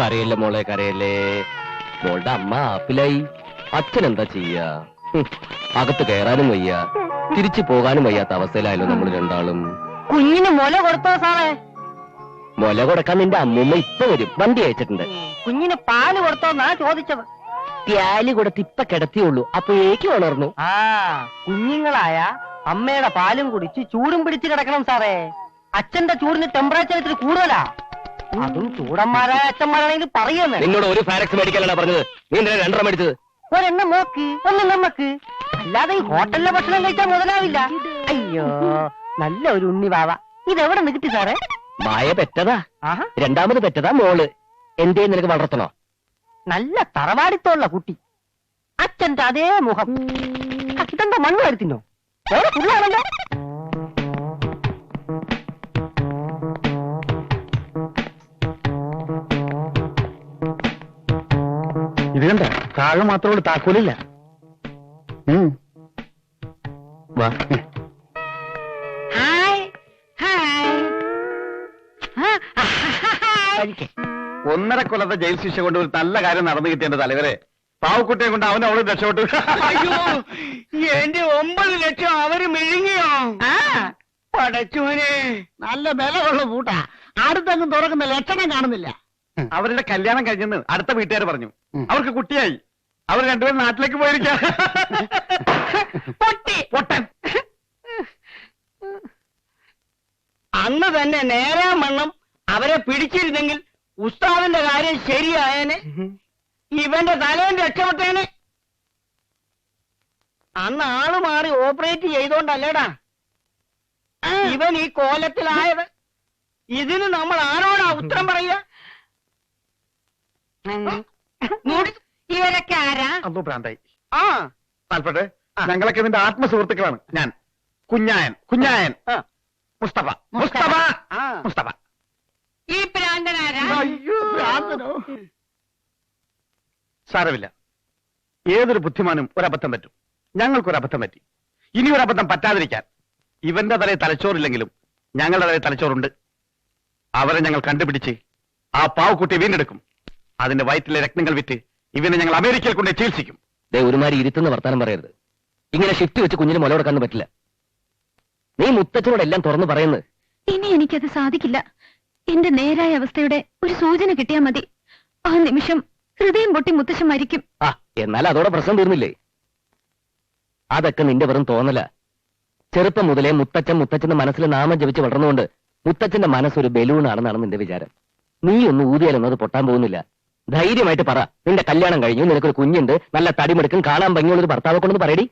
കരയല്ലേ മോളെ കരയല്ലേ? മോളുടെ അമ്മ ആപ്പിലായി. അച്ഛൻ എന്താ ചെയ്യാ അകത്ത് കയറാനും വയ്യ. തിരിച്ചു പോകാനും വയ്യാത്ത അവസ്ഥയിലായല്ലോ നമ്മൾ രണ്ടാളും. കുഞ്ഞിന് മുല കൊടുത്തോ സാറേ? മുല കൊടുക്കാൻ നിന്റെ അമ്മൂമ്മ ഇപ്പൊ വരും. വണ്ടി അയച്ചിട്ടുണ്ട്. കുഞ്ഞിന് പാൽ കൊടുത്തോന്നാ ചോദിച്ചത്. പ്യാലി കൊടുത്ത് ഇപ്പൊ കിടത്തിയുള്ളൂ ഏക്ക് ഉണർന്നു ആ കുഞ്ഞുങ്ങളായ അമ്മയുടെ പാലും കുടിച്ച് ചൂടും പിടിച്ച് കിടക്കണം സാറേ. അച്ഛന്റെ ചൂടിന് ടെമ്പറേച്ചർ ഇത്തിരി കൂടുതലാ. അതും ചൂടന്മാരായ അച്ഛന്മാരാണെങ്കിൽ പറയുന്നേ നിന്നോട് ഒരു ഫാരക്സ് മേടിക്കാനാണ് പറഞ്ഞത്. നീ എന്തിനാ രണ്ടെണ്ണം മേടിച്ചത്? ഒരെണ്ണം നോക്ക് ഒന്ന് നമുക്ക് അല്ലാതെ ഈ ഹോട്ടലിലെ ഭക്ഷണം കഴിച്ചാൽ മുതലാവില്ല. അയ്യോ നല്ല ഒരു ഉണ്ണി വാവ. ഇതെവിടെ നിന്ന് കിട്ടി സാറേ? മായ പെറ്റതാ. ആഹാ. രണ്ടാമത് പെറ്റതാ മോൾ. എന്തേ നിനക്ക് വളർത്തണോ? നല്ല തറവാടിത്തോള്ള കുട്ടി. അച്ഛന്റെ അതേ മുഖം. ആ, ഇതെന്താ മണ്ണ് വരുത്തിനോ വേറെ പുള്ളാണല്ലോ ഇത് കണ്ട? താഴെ മാത്രമേ ഉള്ളൂ താക്കോലില്ല. വാ ഹായ്. ഹായ്. ഒന്നര കൊല്ലത്തെ ജയിൽ ശിക്ഷ കൊണ്ട് ഒരു നല്ല കാര്യം നടന്നു കിട്ടിയ തലവരെ. പാവക്കുട്ടിയെ കൊണ്ട് അവനെ അവൾ രക്ഷപ്പെട്ടു. അയ്യോ എന്റെ ഒമ്പത് ലക്ഷം അവർ മെഴുങ്ങിയോ പടച്ചോനെ നല്ല ബലമുള്ള കൂട്ടാ അടുത്തെങ്ങും തുറക്കുന്ന ലക്ഷണം കാണുന്നില്ല. അവരുടെ കല്യാണം കഴിഞ്ഞെന്ന് അടുത്ത വീട്ടുകാർ പറഞ്ഞു. അവർക്ക് കുട്ടിയായി. അവർ രണ്ടുപേരും നാട്ടിലേക്ക് പോയിരിക്കാം. പൊട്ടി. പൊട്ടൻ. അന്ന് തന്നെ നേരാ മണ്ണം അവരെ പിടിച്ചിരുന്നെങ്കിൽ ഉസ്താദിന്റെ കാര്യം ശരിയായേനെ. ഇവന്റെ തലയും രക്ഷപ്പെട്ടേനെ. അന്ന് ആൾ മാറി ഓപ്പറേറ്റ് ചെയ്തോണ്ടല്ലേടാ. ഇവൻ ഈ കോലത്തിലായത്. ഇതിന് നമ്മൾ ആരോടാ ഉത്തരം പറയുക? ഇവരൊക്കെ ആരാ? ആ. താല്പട്ടെ ഞങ്ങളൊക്കെ ഇതിന്റെ ആത്മസുഹൃത്തുക്കളാണ്. ഞാൻ. കുഞ്ഞായൻ കുഞ്ഞായൻ. മുസ്തഫ. മുസ്തഫ. മുസ്തഫ. ഈ? സാരമില്ല. ഏതൊരു ബുദ്ധിമാനും ഒരബദ്ധം പറ്റും. ഞങ്ങൾക്കൊരു അബദ്ധം പറ്റി. ഇനി ഒരു അബദ്ധം പറ്റാതിരിക്കാൻ ഇവന്റെ തലയിൽ തലച്ചോറില്ലെങ്കിലും ഞങ്ങളുടെ തലയിൽ തലച്ചോറുണ്ട്. അവരെ ഞങ്ങൾ കണ്ടുപിടിച്ച് ആ പാവക്കുട്ടി വീണ്ടെടുക്കും. അതിന്റെ വയറ്റിലെ രക്തങ്ങൾ വിറ്റ് ഇവനെ ഞങ്ങൾ അമേരിക്കയിൽ കൊണ്ട് ചികിത്സിക്കും. ദേ ഒരുമാതിരി ഇരുത്തുന്ന വർത്താനം പറയരുത്. ഇങ്ങനെ ഷിഫ്റ്റ് വെച്ച് കുഞ്ഞിന് മുല കൊടുക്കാൻ പറ്റില്ല. നീ മുത്തച്ഛനോട് എല്ലാം തുറന്നു പറയുന്നത്. ഇനി എനിക്കത് സാധിക്കില്ല. എന്റെ നേരായ അവസ്ഥയുടെ ഒരു സൂചന കിട്ടിയാൽ മതി. ആ നിമിഷം ഹൃദയം പൊട്ടി മുത്തശ്ശൻ മരിക്കും. ആ എന്നാൽ അതോടെ പ്രശ്നം തീർന്നില്ലേ? അതൊക്കെ നിന്റെ വെറും തോന്നല. ചെറുപ്പം മുതലേ മുത്തച്ഛൻ മുത്തച്ഛന്റെ മനസ്സിൽ നാമം ജപിച്ച് വളർന്നുകൊണ്ട് മുത്തച്ഛന്റെ മനസ്സൊരു ബലൂണാണെന്നാണ് നിന്റെ വിചാരം. നീ ഒന്ന് ഊതിയാലൊന്നും അത് പൊട്ടാൻ പോകുന്നില്ല. ധൈര്യമായിട്ട് പറ. നിന്റെ കല്യാണം കഴിഞ്ഞു നിനക്കൊരു കുഞ്ഞുണ്ട് നല്ല തടിമെടുക്കും കാണാൻ ഭംഗിയുള്ളൊരു ഭർത്താവ് കൊണ്ടൊന്ന് പറയടി.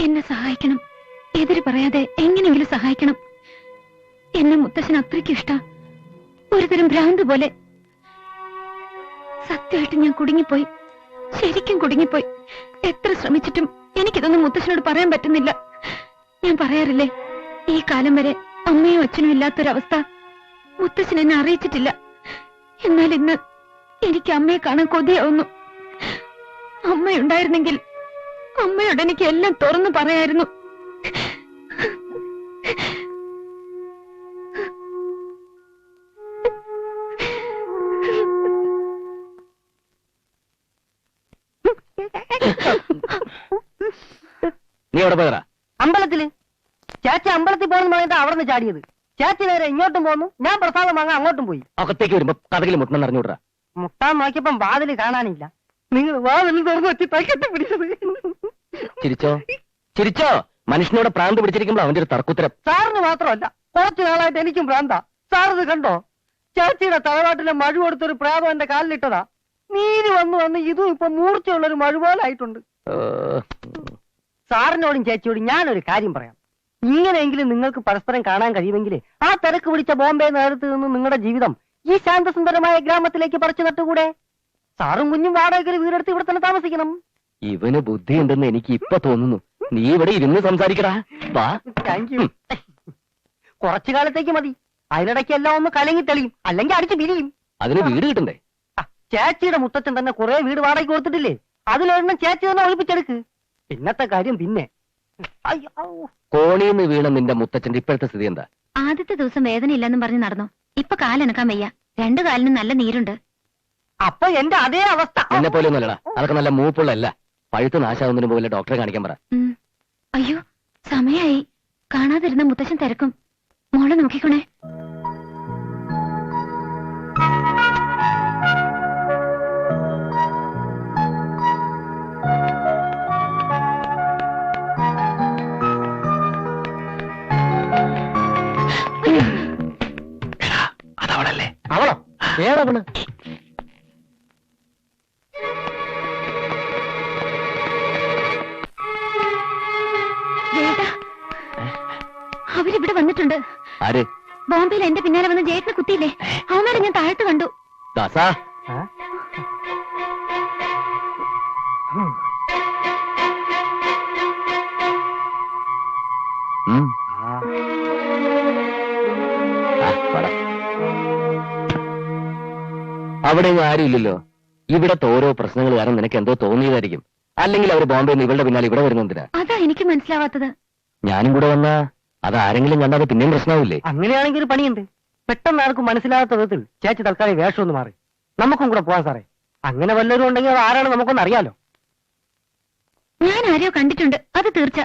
എന്നെ സഹായിക്കണം. എതിര് പറയാതെ എങ്ങനെയെങ്കിലും സഹായിക്കണം. എന്നെ മുത്തശ്ശൻ അത്രയ്ക്ക് ഇഷ്ട. ഒരുതരം ഭ്രാന്ത് പോലെ. സത്യമായിട്ട് ഞാൻ കുടുങ്ങിപ്പോയി. ശരിക്കും കുടുങ്ങിപ്പോയി. എത്ര ശ്രമിച്ചിട്ടും എനിക്കിതൊന്നും മുത്തശ്ശനോട് പറയാൻ പറ്റുന്നില്ല. ഞാൻ പറയാറില്ലേ ഈ കാലം വരെ അമ്മയും അച്ഛനും ഇല്ലാത്തൊരവസ്ഥ മുത്തശ്ശൻ എന്നെ അറിയിച്ചിട്ടില്ല. എന്നാൽ ഇന്ന് എനിക്ക് അമ്മയെ കാണാൻ കൊതിയാവുന്നു. അമ്മയുണ്ടായിരുന്നെങ്കിൽ അമ്മയോട് എനിക്ക് എല്ലാം തുറന്നു പറയായിരുന്നു. നീ എവിടെ അമ്പലത്തിൽ. ചേച്ചി അമ്പലത്തിൽ പോകുന്ന പറഞ്ഞിട്ട് അവിടെ നിന്ന് ചാടിയത്. ചേച്ചി നേരെ ഇങ്ങോട്ടും പോന്നു. ഞാൻ പ്രസാദം വാങ്ങാൻ അങ്ങോട്ടും പോയി. അകത്തേക്ക് വരുമ്പോ കഥകിൽ മുട്ടണം അറിഞ്ഞൂടാ മുട്ടാൻ നോക്കിയപ്പം വാതിൽ കാണാനില്ല. നിങ്ങൾ വാതിൽ തുറന്നു വെച്ച് തക്കത്തി പിടിച്ചത്. ചിരിച്ചോ? ചിരിച്ചോ? മനുഷ്യനോട് പ്രാന്ത് പിടിച്ചിരിക്കുമ്പോൾ അവന്റെ ഒരു തർക്കുത്തരം. സാറിന് മാത്രമല്ല കുറച്ചു നാളായിട്ട് എനിക്കും ഭ്രാന്ത സാർ ഇത് കണ്ടോ? ചേച്ചിയുടെ തലവാട്ടിലെ മഴ കൊടുത്തൊരു പ്രാപം എന്റെ കാലിലിട്ടതാ. നീര് വന്നു വന്ന് ഇതും ഇപ്പൊ മൂർച്ചയുള്ളൊരു മഴ പോലെ ആയിട്ടുണ്ട് സാറിനോടും ചേച്ചിയോടും ഞാനൊരു കാര്യം പറയാം. ഇങ്ങനെയെങ്കിലും നിങ്ങൾക്ക് പരസ്പരം കാണാൻ കഴിയുമെങ്കിൽ ആ തിരക്ക് പിടിച്ച ബോംബെ നേരത്ത് നിന്ന് നിങ്ങളുടെ ജീവിതം ഈ ശാന്തസുന്ദരമായ ഗ്രാമത്തിലേക്ക് പറിച്ചു നട്ടുകൂടെ? സാറും കുഞ്ഞും വാടകയ്ക്ക് ഒരു വീടെടുത്ത് ഇവിടെ തന്നെ താമസിക്കണം. ഇവന് ബുദ്ധിയുണ്ടെന്ന് എനിക്ക് ഇപ്പൊ തോന്നുന്നു. നീ ഇവിടെ ഇരുന്ന് സംസാരിക്കടാ. വാ. താങ്ക് യു കുറച്ചു കാലത്തേക്ക് മതി. അതിനിടയ്ക്ക് എല്ലാം ഒന്ന് കലങ്ങി തെളിയും. അല്ലെങ്കിൽ അടിച്ചു പിരിയും. അതിന് വീട് കിട്ടണ്ടേ? ആ, ചേച്ചിയുടെ മുത്തച്ഛൻ തന്നെ കുറെ വീട് വാടകയ്ക്ക് കൊടുത്തിട്ടില്ലേ? അതിലൊരെണ്ണം ചേച്ചി തന്നെ ഒഴിപ്പിച്ചെടുക്ക് പിന്നത്തെ കാര്യം പിന്നെ. അയ്യോ. കോണിന്ന് വീണ നിന്റെ മുത്തച്ഛന്റെ ഇപ്പോഴത്തെ സ്ഥിതി എന്താ? ആദ്യത്തെ ദിവസം വേദന ഇല്ലെന്നും പറഞ്ഞ് നടന്നു. ഇപ്പൊ കാലനക്കാൻ വയ്യ. രണ്ടു കാലിനും നല്ല നീരുണ്ട്. അപ്പൊ എന്റെ അതേ അവസ്ഥ. എന്നെ പോലെ ഒന്നുമല്ലടാ. അതൊക്കെ നല്ല മൂപ്പുള്ളല്ല പഴുത്ത് നാശാവുന്നതിന് പോലെ ഡോക്ടറെ കാണിക്കാൻ പറ. ഉം. അയ്യോ സമയായി. കാണാതിരുന്ന മുത്തശ്ശൻ തിരക്കും. മോളെ നോക്കിക്കോണേ. ഏതവൾ അവരിവിടെ വന്നിട്ടുണ്ട്. ആര്? ബോംബെയിൽ എന്റെ പിന്നാലെ വന്ന് ജയേട്ടനെ കുത്തിയില്ലേ? അവന്മാരെ ഞാൻ താഴത്ത് കണ്ടു. ദാസാ. അവിടെ ആരും ഇല്ലല്ലോ ഇവിടത്തെ ഓരോ പ്രശ്നങ്ങൾ കാരണം നിനക്ക് എന്തോ തോന്നിയതായിരിക്കും. അല്ലെങ്കിൽ അവർ ബോംബെ നിന്ന് ഇവളുടെ പിന്നാലെ ഇവിടെ വരുന്നതിനാ അതാ എനിക്ക് മനസ്സിലാവാത്തത്. ഞാനും കൂടെ വന്നാ അത് ആരെങ്കിലും കണ്ടാൽ പിന്നെയും പ്രശ്നമാവില്ലേ അങ്ങനെയാണെങ്കിൽ ഒരു പണിയുണ്ട്. പെട്ടെന്ന് ആർക്കും മനസ്സിലാകാത്ത വിധത്തിൽ ചേച്ചി തൽക്കാലം വേഷം ഒന്ന് മാറി. നമുക്കും കൂടെ പോവാൻ സാറേ. അങ്ങനെ വല്ലവരും ഉണ്ടെങ്കിൽ അത് ആരാണ് നമുക്കൊന്ന് അറിയാലോ. ഞാൻ ആരെയോ കണ്ടിട്ടുണ്ട്. അത് തീർച്ച.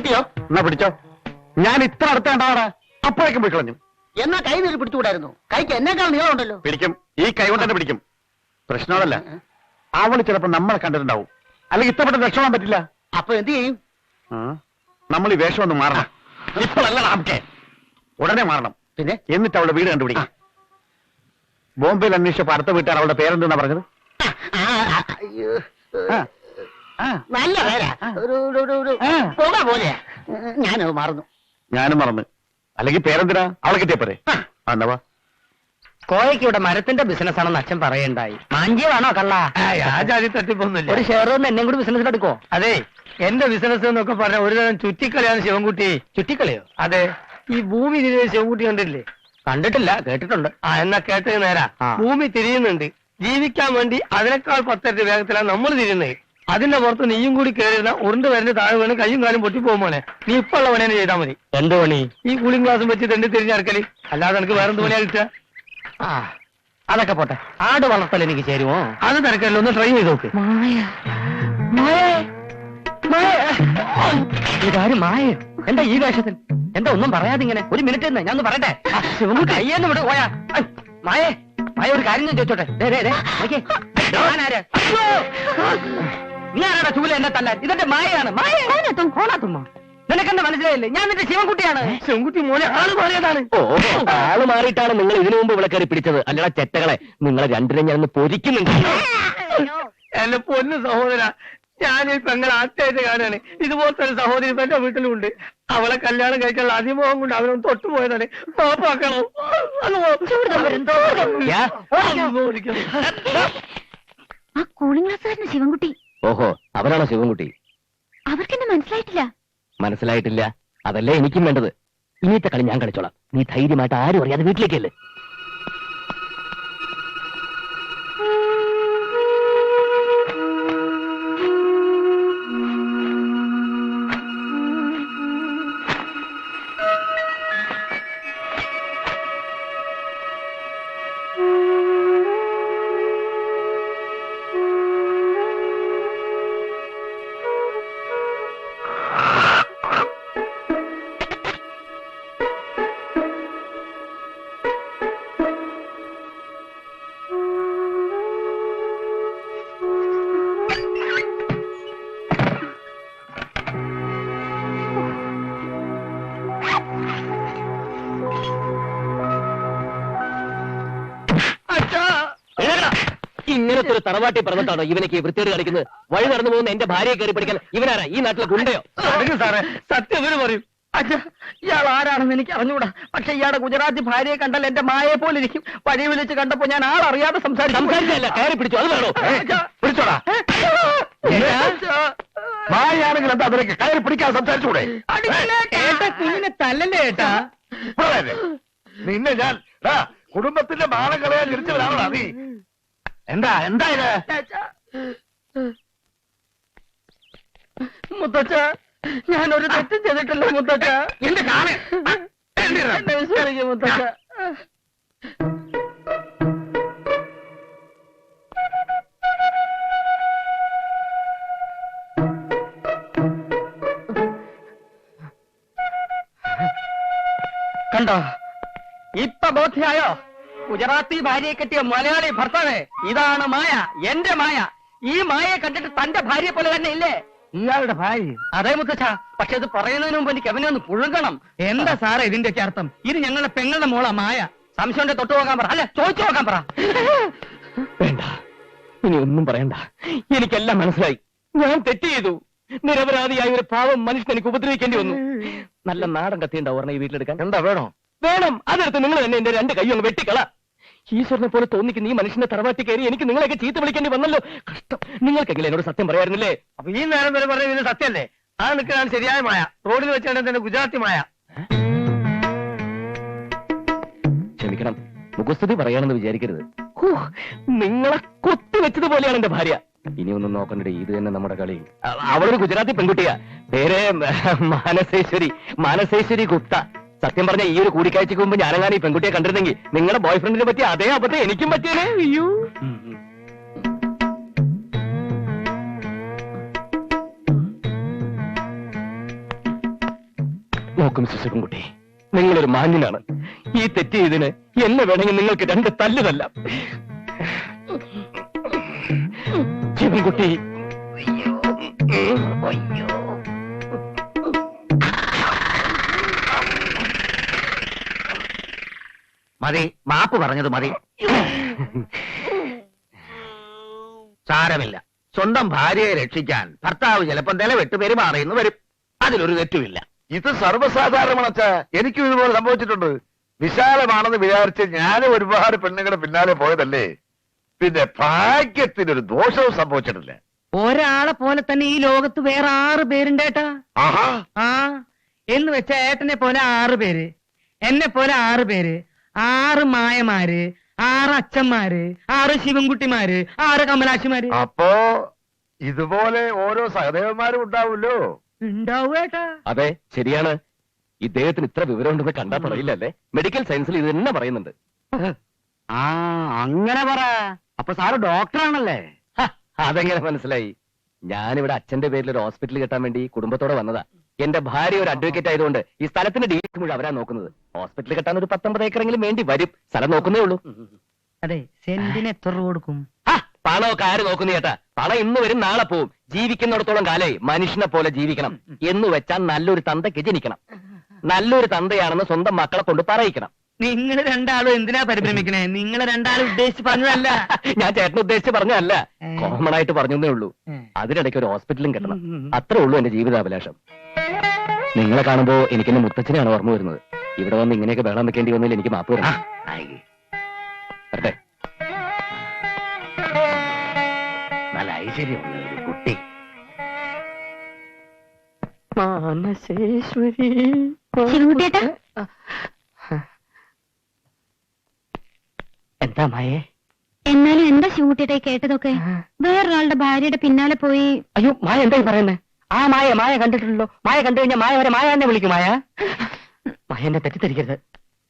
കിട്ടിയോ എന്നാ പിടിച്ചോ. ഞാൻ ഇത്ര അടുത്ത കണ്ടാടാ അപ്പോഴേക്കും പോയി കളഞ്ഞു. എന്നാ കൈ നീര് പിടിച്ചുകൂടായിരുന്നു? കൈക്ക് എന്നെക്കാൾ നീളമുണ്ടല്ലോ. പിടിക്കും. ഈ കൈ കൊണ്ട് തന്നെ പിടിക്കും. പ്രശ്നമല്ല. അവൾ ചിലപ്പോ നമ്മളെ കണ്ടിട്ടുണ്ടാവും. അല്ലെങ്കിൽ ഇഷ്ടപ്പെട്ട് രക്ഷപ്പെടാൻ പറ്റില്ല. അപ്പൊ എന്ത് ചെയ്യും? നമ്മൾ ഈ വേഷം ഒന്ന് മാറണം. ഇപ്പോഴല്ല നമുക്ക്. ഉടനെ മാറണം. പിന്നെ? എന്നിട്ട് അവളുടെ വീട് കണ്ടുപിടിക്കാം. ബോംബെയിൽ അന്വേഷിച്ചപ്പോ അടുത്ത വീട്ടുകാർ അവളുടെ പേരെന്തെന്നാ പറഞ്ഞത്? നല്ല പേരാ. ഒരു ഒരു- ഒരു- ഒരു ആ. പുക പോലെയാ. ഞാനത് മറന്നു. ഞാനും മറന്ന്. അല്ലെങ്കിൽ പേരെന്തിനാ? അവളെ കിട്ടിയപ്പോരെ പോരെ. കോയക്ക് ഇവിടെ മരത്തിന്റെ ബിസിനസ് ആണെന്ന് അച്ഛൻ പറയണ്ടായി മാഞ്ചിയാണോ കള്ള? തട്ടിപ്പൊന്നുമില്ല. ഒരു ഷെയർ എന്നെ കൂടി ബിസിനസ്സിൽ എടുക്കോ അതെ എന്റെ ബിസിനസ് എന്നൊക്കെ പറഞ്ഞ ഒരു തരം ചുറ്റിക്കളിയാണ് ശിവൻകുട്ടി. ചുറ്റിക്കളിയോ? അതെ ഈ ഭൂമി തിരിയുന്ന ശിവൻകുട്ടി കണ്ടില്ലേ കണ്ടിട്ടില്ല കേട്ടിട്ടുണ്ട്. ആ എന്നാ കേട്ടത് നേരാ. ആ. ഭൂമി തിരിയുന്നുണ്ട്. ജീവിക്കാൻ വേണ്ടി അതിനേക്കാൾ പത്തരട്ടി വേഗത്തിലാണ് നമ്മൾ തിരിയുന്നത്. അതിന്റെ പുറത്ത് നീയും കൂടി കയറിയിരുന്ന ഉരുണ്ട് വരന്റെ താഴെ വീണ് കയ്യും കാലും പൊട്ടി പോകുമ്പോനെ നീ ഇപ്പൊ ഉള്ള പണി ചെയ്താൽ മതി. എന്ത് പണി? ഈ കൂളിംഗ് ഗ്ലാസും വെച്ച് തെണ്ടി തിരിഞ്ഞടക്കൽ അല്ലാതെ എനിക്ക് വേറെ എന്ത് പണിയാ കിട്ടുക ആ അതൊക്കെ പോട്ടെ. ആട് വളർത്തൽ എനിക്ക് ചേരുമോ? അത് തിരക്കല്ലോ ഒന്ന് ട്രൈ ചെയ്ത് നോക്ക്. ഇതാരും മായ? എന്താ ഈ വേഷത്തിൽ? എന്താ ഒന്നും പറയാതെ ഇങ്ങനെ? ഒരു മിനിറ്റ് തന്നെ ഞാൻ ഒന്ന് പറയട്ടെ കയ്യെന്ന് വിട് പോയാ. മായേ. മായ ഒരു കാര്യം ഞാൻ ചോദിച്ചോട്ടെ? ദേ, ദേ, നീ ആരാടാ ചൂല എന്നെ തല്ലാൻ ഇതെന്റെ മായയാണ് മായ കോണാത്തുമ്മ നിനക്കെന്താ മനസ്സിലായില്ലേ ഞാൻ നിന്റെ ശിവൻകുട്ടിയാണ് ശിവൻകുട്ടി മോനെ ആൾ മാറിയതാണ് ഓ ആൾ മാറിയിട്ടാണ് നിങ്ങൾ ഇതിനു മുമ്പ് ഇവിടെ കയറി പിടിച്ചത് അല്ലടാ ചെറ്റകളെ നിങ്ങളെ രണ്ടിനെ ഞാൻ പൊരിക്കുന്നുണ്ട് എന്റെ പൊന്നു സഹോദര ഞാൻ ഈ പെങ്ങൾ ആദ്യമായിട്ട് കാണാണ് ഇതുപോലത്തെ ഒരു സഹോദരി എന്റെ വീട്ടിലുണ്ട് അവളെ കല്യാണം കഴിക്കാനുള്ള അതിമോഹം കൊണ്ട് അവനൊന്ന് തൊട്ടുപോയതാണ് പാപ്പാക്കണം യാ. ആ കൂളിംഗ് ക്ലാസ്സുകാരന് ശിവൻകുട്ടി ഓഹോ അവനാണോ ശിവൻകുട്ടി? അവർക്കെന്നെ മനസ്സിലായിട്ടില്ല. മനസ്സിലായിട്ടില്ല. അതല്ലേ എനിക്കും വേണ്ടത്. ഇനിയത്തെ കളി ഞാൻ കളിച്ചോളാം. നീ ധൈര്യമായിട്ട് ആരും അറിയാതെ വീട്ടിലേക്കല്ലേ? ഒരു തറവാട്ടി പറഞ്ഞിട്ടാണോ ഇവനക്ക് വൃത്തിയോട് കളിക്കുന്നത് വഴി നടന്നു പോകുന്ന എന്റെ ഭാര്യയെ കയറി പഠിക്കാൻ ഇവനാരാ? ഈ നാട്ടിലെ ഗുണ്ടയോ? സാറേ സത്യം ഇവർ പറയും. അച്ഛ ഇയാൾ ആരാണെന്ന് എനിക്ക് അറിഞ്ഞൂടാ. പക്ഷെ ഇയാളുടെ ഗുജറാത്തി ഭാര്യയെ കണ്ടാൽ എന്റെ മായയെ പോലെ ഇരിക്കും. വഴി വിളിച്ച് കണ്ടപ്പോ ഞാൻ ആളറിയാതെ സംസാരിച്ചല്ല കയറി പിടിച്ചു. അത് വേണോ? പിടിച്ചോടാ. മായാണെങ്കിൽ എന്താ അതിലേക്ക് കയറി പിടിക്കാൻ സംസാരിച്ചുകൂടെ? ഏട്ടാ? കുഞ്ഞിനെ തല്ലല്ലേ ഏട്ടാ. നിന്നെ ഞാൻ കുടുംബത്തിന്റെ മാളം കളയാൻ ജനിച്ചവരാണോ നീ? എന്താ എന്താ ഇത്? മുത്തച്ഛ ഞാൻ ഒരു തെറ്റ് ചെയ്തിട്ടില്ല മുത്തച്ഛ. എന്റെ കാൽ? എന്നെ വിശ്വസിക്കും മുത്തച്ഛ. കണ്ടോ? ഇപ്പൊ ബോധ്യായോ? ഗുജറാത്തി ഭാര്യയെ കെട്ടിയ മലയാളി ഭർത്താവേ ഇതാണ് മായ എന്റെ മായ. ഈ മായയെ കണ്ടിട്ട് തന്റെ ഭാര്യയെ പോലെ തന്നെ ഇല്ലേ? ഇയാളുടെ ഭാര്യ. അതേ മുത്തച്ഛ പക്ഷെ ഇത് പറയുന്നതിന് മുമ്പ് എനിക്ക് അവനെ ഒന്ന് പുഴുകണം എന്താ സാറേ ഇതിന്റെയൊക്കെ അർത്ഥം? ഇത് ഞങ്ങളുടെ പെങ്ങളുടെ മോളാ മായ. സംശയം തൊട്ടു പോകാൻ പറ. അല്ല ചോദിച്ചു നോക്കാൻ പറ. വേണ്ട. ഇനി ഒന്നും പറയണ്ട. എനിക്കെല്ലാം മനസ്സിലായി. ഞാൻ തെറ്റ് ചെയ്തു. നിരപരാധിയായ ഒരു പാവം മനുഷ്യൻ എനിക്ക് ഉപദ്രവിക്കേണ്ടി വന്നു. നല്ല നാടൻ കത്തിയുണ്ടാവും ഈ വീട്ടിലെടുക്കാൻ. എന്താ വേണോ? വേണം. അതെടുത്ത് നിങ്ങൾ തന്നെ എന്റെ രണ്ട് കൈ ഒന്ന് വെട്ടിക്കള. ഈശ്വരനെ പോലെ തോന്നിക്കുന്ന ഈ മനുഷ്യന്റെ തറവാട്ടി കയറി എനിക്ക് നിങ്ങളെയൊക്കെ ചീത്ത വിളിക്കേണ്ടി വന്നല്ലോ. കഷ്ടം. നിങ്ങൾക്കെങ്കിലും എന്നോട് സത്യം പറയായിരുന്നില്ലേ അപ്പൊ ഈ നേരം വരെ പറഞ്ഞ ഇതിന് സത്യല്ലേ ആ നിൽക്കാൻ ശരിയായ മായ. റോഡിൽ വെച്ചാണ് തന്നെ ഗുജറാത്തി മായ. ക്ഷമിക്കണം. മുഖസ്തുതി പറയാണെന്ന് വിചാരിക്കരുത്. നിങ്ങളെ കൊത്തിവെച്ചതുപോലെയാണ് എന്റെ ഭാര്യ. ഇനി ഒന്നും നോക്കണ്ടേ ഇത് തന്നെ നമ്മുടെ കളി. അവളൊരു ഗുജറാത്തി പെൺകുട്ടിയാ. പേര് മാനസേശ്വരി. മാനസേശ്വരി ഗുപ്ത. സത്യം പറഞ്ഞ ഈ ഒരു കൂടിക്കാഴ്ചക്ക് മുമ്പ് ഞാനെങ്ങാനും ഈ പെൺകുട്ടിയെ കണ്ടിരുന്നെങ്കിൽ നിങ്ങളുടെ ബോയ് ഫ്രണ്ടിനെ പറ്റി അതേ അബദ്ധം എനിക്കും പറ്റിയേ അയ്യോ. നോക്കും ശിശുക്കുട്ടി നിങ്ങളൊരു മാന്യനാണ്. ഈ തെറ്റ് ചെയ്തതിന് എന്നെ വേണമെങ്കിൽ നിങ്ങൾക്ക് രണ്ട് തല്ലുതല്ല. ശിവൻകുട്ടി മതി മാപ്പ് പറഞ്ഞത് മതി. സാരമില്ല. സ്വന്തം ഭാര്യയെ രക്ഷിക്കാൻ ഭർത്താവ് ചിലപ്പം നിലവിട്ട് പെരുമാറിയെന്ന് വരും. അതിലൊരു തെറ്റുമില്ല. ഇത് സർവസാധാരണമാണ് എനിക്കും ഇതുപോലെ സംഭവിച്ചിട്ടുണ്ട്. വിശാലമാണെന്ന് വിചാരിച്ച് ഞാൻ ഒരുപാട് പെണ്ണുങ്ങളുടെ പിന്നാലെ പോയതല്ലേ? പിന്നെ ഭാഗ്യത്തിനൊരു ദോഷവും സംഭവിച്ചിട്ടില്ല. ഒരാളെ പോലെ തന്നെ ഈ ലോകത്ത് വേറെ ആറ് പേരുണ്ട് ഏട്ടാ. ആഹാ. ആ എന്ന് വെച്ച ഏട്ടനെ പോലെ ആറ് പേര് എന്നെ പോലെ ആറ് പേര് ആറ് മായമാര് ആറ് അച്ഛന്മാര് ആറ് ശിവൻകുട്ടിമാര് ആറ് കമലാക്ഷിമാര്. അപ്പോ ഇതുപോലെ ഓരോ സഹദേവന്മാരും ഉണ്ടാവുമല്ലോ? ഉണ്ടാവും ഏട്ടാ. അതെ ശരിയാണ്. ഇദ്ദേഹത്തിന് ഇത്ര വിവരം ഉണ്ടെന്ന് കണ്ടാ പറയില്ലല്ലേ? മെഡിക്കൽ സയൻസിൽ ഇത് തന്നെ പറയുന്നുണ്ട്. ആ അങ്ങനെ പറ. അപ്പൊ സാറ് ഡോക്ടറാണല്ലേ? അതെങ്ങനെ മനസ്സിലായി? ഞാനിവിടെ അച്ഛന്റെ പേരിൽ ഒരു ഹോസ്പിറ്റൽ കെട്ടാൻ വേണ്ടി കുടുംബത്തോടെ വന്നതാ. എന്റെ ഭാര്യ ഒരു അഡ്വക്കേറ്റ് ആയതുകൊണ്ട് ഈ സ്ഥലത്തിന്റെ ഡീറ്റ് മുഴുവൻ അവരാ നോക്കുന്നത്. ഹോസ്പിറ്റലിൽ കെട്ടാൻ ഒരു പത്തൊമ്പത് ഏക്കറെങ്കിലും വേണ്ടി വരും. സ്ഥലം നോക്കുന്നേ ഉള്ളൂ. അതെ സെന്റിന് എത്ര രൂപ കൊടുക്കും? പണമൊക്കെ ആര് നോക്കുന്നു ചേട്ടാ? പണം ഇന്ന് വരും നാളെ പോവും. ജീവിക്കുന്നിടത്തോളം കാലേ മനുഷ്യനെ പോലെ ജീവിക്കണം. എന്ന് വെച്ചാൽ നല്ലൊരു തന്തയ്ക്ക് ജനിക്കണം. നല്ലൊരു തന്തയാണെന്ന് സ്വന്തം മക്കളെ കൊണ്ട് പറയിക്കണം. നിങ്ങൾ രണ്ടാളും എന്തിനാ പരിഭ്രമിക്കണേ? നിങ്ങൾ രണ്ടാളും ഉദ്ദേശിച്ച് പറഞ്ഞതല്ല. ഞാൻ ചേട്ടൻ ഉദ്ദേശിച്ച് പറഞ്ഞതല്ല. കോമൺ ആയിട്ട് പറഞ്ഞേ ഉള്ളൂ. അതിനിടയ്ക്ക് ഒരു ഹോസ്പിറ്റലും കിട്ടണം. അത്രേ ഉള്ളൂ എന്റെ ജീവിതാഭിലാഷം. നിങ്ങളെ കാണുമ്പോ എനിക്ക് എന്റെ മുത്തച്ഛനെയാണ് ഓർമ്മ വരുന്നത്. ഇവിടെ വന്ന് ഇങ്ങനെയൊക്കെ ബഹളം വെക്കേണ്ടി വന്നതിൽ എനിക്ക് മാപ്പ് വരണം വരട്ടെ. നല്ല ഐശ്വര്യമുള്ള ഒരു കുട്ടി. ശിവൻകുട്ടിയേട്ടാ എന്താ മായേ? എന്നാലും എന്താ ശിവൻകുട്ടിയേട്ടാ ഈ കേട്ടതൊക്കെ? വേറൊരാളുടെ ഭാര്യയുടെ പിന്നാലെ പോയി അയ്യോ മായ എന്തായി പറയുന്നത് ആ മായ മായ കണ്ടിട്ടുണ്ടല്ലോ. മായ കണ്ടു കഴിഞ്ഞാൽ മായ വരെ മായ തന്നെ വിളിക്കും മായ. മായ എന്നെ തെറ്റിദ്ധരിക്കരുത്.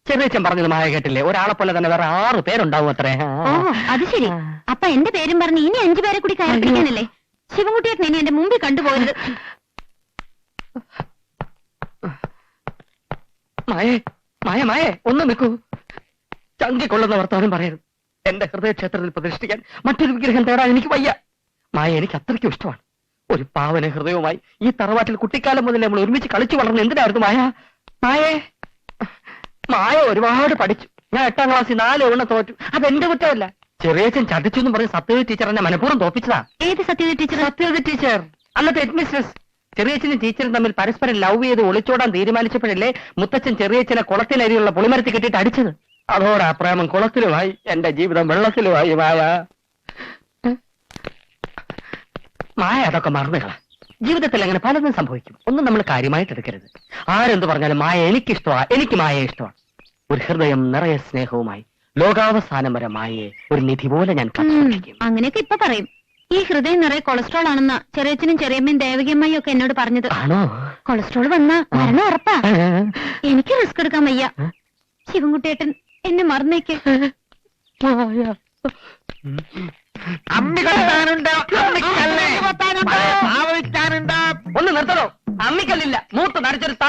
ചെറിയച്ചൻ പറഞ്ഞത് മായ കേട്ടില്ലേ? ഒരാളെ പോലെ തന്നെ വേറെ ആറ് പേരുണ്ടാവും അത്രേ. ഓ അത് ശരി. അപ്പൊ എന്റെ പേരും പറഞ്ഞ് ഇനി അഞ്ചു പേരെ കൂടി കയറി പിടിക്കാനല്ലേ? ശിവൻകുട്ടിയേട്ടൻ ഇനി എന്റെ മുമ്പിൽ കണ്ടുപോകരുത്. മായേ മായ മായേ ഒന്ന് നിൽക്കൂ. ചങ്കിക്കൊള്ളുന്ന വർത്തമാനം പറയരുത്. എന്റെ ഹൃദയക്ഷേത്രത്തിൽ പ്രതിഷ്ഠിക്കാൻ മറ്റൊരു വിഗ്രഹം തേടാൻ എനിക്ക് വയ്യ. മായ എനിക്ക് അത്രയ്ക്കും ഇഷ്ടമാണ്. ഒരു പാവന ഹൃദയവുമായി ഈ തറവാട്ടിൽ കുട്ടിക്കാലം മുതൽ നമ്മൾ ഒരുമിച്ച് കളിച്ചു വളർന്ന എന്തിനായിരുന്നു മായ? മായേ മായ ഒരുപാട് പഠിച്ചു. ഞാൻ എട്ടാം ക്ലാസ്സിൽ നാല് എണ്ണ തോറ്റു. അത് അതെന്റെ കുറ്റമല്ല. ചെറിയച്ഛൻ ചതിച്ചു എന്ന് പറഞ്ഞ് സത്യവതി ടീച്ചർ എന്നെ മനഃപൂർവം തോപ്പിച്ചതാ. ഏത് സത്യവതി ടീച്ചർ സത്യവതി ടീച്ചർ അന്നത്തെ ഹെഡ്മിസ്ട്രസ് ചെറിയച്ഛനും ടീച്ചറും തമ്മിൽ പരസ്പരം ലവ് ചെയ്ത് ഒളിച്ചോടാൻ തീരുമാനിച്ചപ്പോഴല്ലേ മുത്തച്ഛൻ ചെറിയച്ഛനെ കുളത്തിനരിയുള്ള പുളിമരത്തിൽ കെട്ടിയിട്ട് അടിച്ചത്? അതോടെ പ്രേമം കുളത്തിലുമായി എന്റെ ജീവിതം വെള്ളത്തിലുമായി മായ. മായ അതൊക്കെ മറന്നുകള ജീവിതത്തിൽ അങ്ങനെ പലതും സംഭവിക്കും. ഒന്നും നമ്മൾ കാര്യമായിട്ട് എടുക്കരുത്. ആരെന്ത് പറഞ്ഞാലും മായ എനിക്കിഷ്ടമാ എനിക്ക് മായ ഇഷ്ടമാണ് ഒരു ഹൃദയം നിറയെ സ്നേഹവുമായി ലോകാവസാനം വരെ മായയെ ഒരു നിധി പോലെ ഞാൻ അങ്ങനെയൊക്കെ ഇപ്പൊ പറയും. ഈ ഹൃദയം നിറയെ കൊളസ്ട്രോൾ ആണെന്ന ചെറിയച്ഛനും ചെറിയമ്മയും ദേവകിയമ്മയും ഒക്കെ എന്നോട് പറഞ്ഞത്. ആണോ? കൊളസ്ട്രോൾ വന്ന മരണം ഉറപ്പാ. എനിക്ക് റിസ്ക് എടുക്കാൻ വയ്യ. ശിവൻകുട്ടിയേട്ടൻ എന്നെ മറന്നേക്ക്.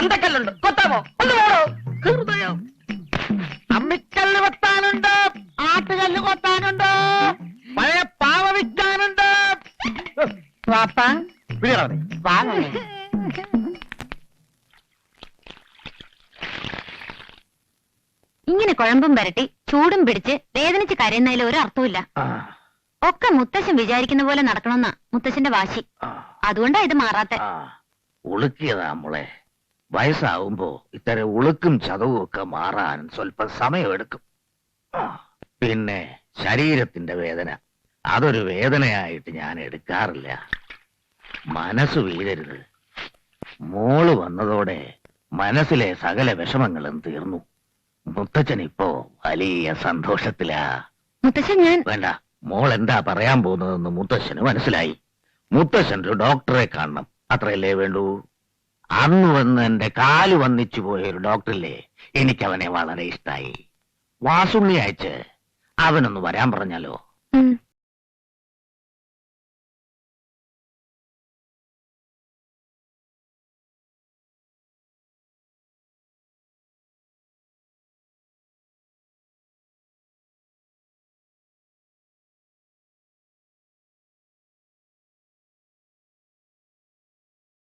തന്തക്കല്ലുണ്ട്. കൊത്താമോ? ഒന്ന് പോടോ ഹൃദയം. അമ്മിക്കല്ല് കൊത്താനുണ്ട്. ആട്ടുകല്ല് കൊത്താനുണ്ട്. പഴയ പാവ വിൽക്കാനുണ്ട്. വാപ്പാ ഇങ്ങനെ കുഴമ്പും വരട്ടി ചൂടും പിടിച്ച് വേദനിച്ച് കരയുന്നതിൽ ഒരു അർത്ഥമില്ല ഒക്കെ മുത്തശ്ശൻ വിചാരിക്കുന്ന പോലെ നടക്കണമെന്നാ മുത്തശ്ശന്റെ വാശി. അതുകൊണ്ടാ ഇത് മാറാത്തേ. ഉളുക്കിയതാ മോളെ. വയസ്സാവുമ്പോ ഇത്തരം ഉളുക്കും ചതവും ഒക്കെ മാറാൻ സ്വല്പം സമയമെടുക്കും. പിന്നെ ശരീരത്തിന്റെ വേദന. അതൊരു വേദനയായിട്ട് ഞാൻ എടുക്കാറില്ല. മനസ്സ് വീഴരുത്. മോൾ വന്നതോടെ മനസ്സിലെ സകല വിഷമങ്ങളും തീർന്നു. മുത്തച്ഛൻ ഇപ്പോ വലിയ സന്തോഷത്തിലാ. മുത്തശ്ശൻ ഞാൻ വേണ്ട മോൾ എന്താ പറയാൻ പോകുന്നതെന്ന് മുത്തശ്ശന് മനസ്സിലായി. മുത്തശ്ശൻ ഒരു ഡോക്ടറെ കാണണം. അത്രയല്ലേ വേണ്ടൂ? അന്ന് വന്ന് എന്റെ കാൽ വന്നിച്ചു പോയ ഒരു ഡോക്ടറില്ലേ എനിക്ക് അവനെ വളരെ ഇഷ്ടായി. വാസുള്ളി അയച്ച് അവനൊന്ന് വരാൻ പറഞ്ഞാലോ?